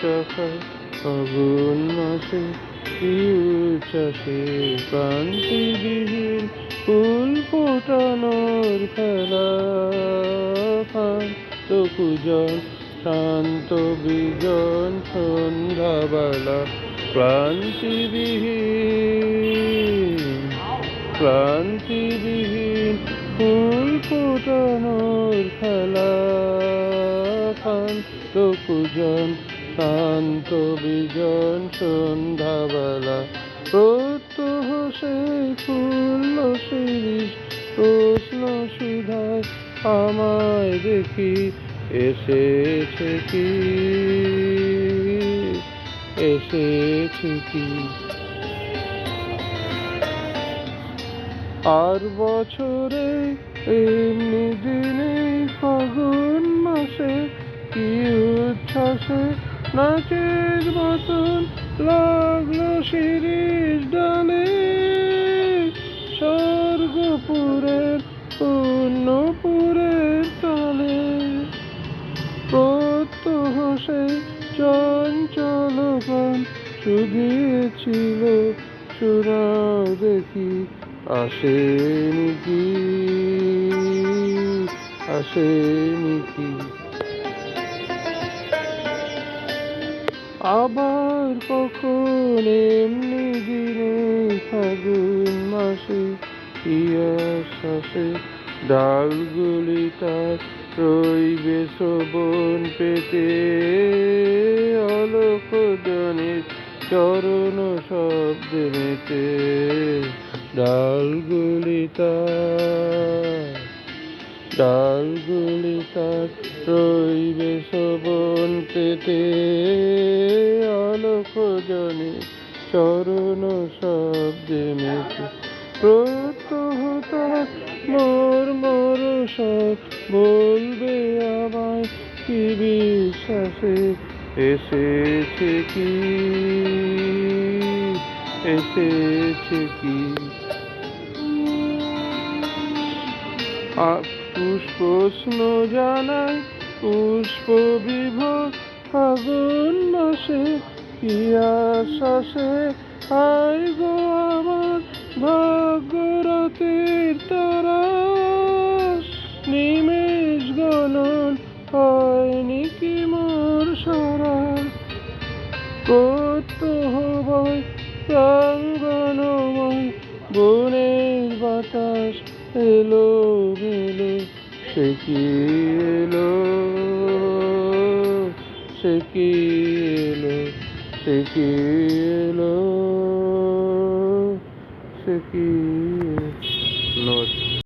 শাখায় ফাগুন মাসে চাষে ক্রান্তিবিহীন ফুল ফোটানোর খেলা শান্ত কুজন শান্ত বিজন সন্ধ্যাবেলা ক্লান্তিবিহীন ক্লান্তিবিহীন ফুল ফোটানোর খেলা। শান্ত কুজন শান্ত বিজন সন্ধ্যাবেলা প্রত্যহ সেই ফুল শিরিষ, প্রশ্ন সুধায় আমায় দেখি, এসেছে কি? এসেছে কি? আর বছরে এমনি দিনে ফাগুন মাসে কি উচ্ছ্বাসে নাচের মতন লাগল শিরিষ ডালে। স্বর্গপুরের, পুণ্যপুরের তালে। প্রত্যহ সেই চঞ্চল গান শুধিয়েছিল শোনাও দেখি আসেনি কি আসেনি কি। আবার কখন এমনি দিনে ফাগুন মাসে ইয়াশাসে ডালগুলি তার রইবে শ্রবণ পেতে। অলোক জনের চরণ শব্দে মেতে। ডালগুলি তার ডালগুলি তার রইবে শোভন পেতে। আলোক চরণ শব্দে মেতে প্রত্যহ তার মোর মোর সব বলবে আমায় কি বিশ্বাসে? এসেছে কি? এসেছে কি? আ- জানায়, পুষ্প বিভোর ফাগুন মাসে আশ্বাসে আই গো আমার ভাগ্যরাতের তারা। নিমেষ গণন হয়নি কি মোর সারা। প্রত্যহ ভয় প্রাঙ্গণময় বনের বাতাস এলো মেলো সে কি এলো, সে কি এলো? সে কি এলো সে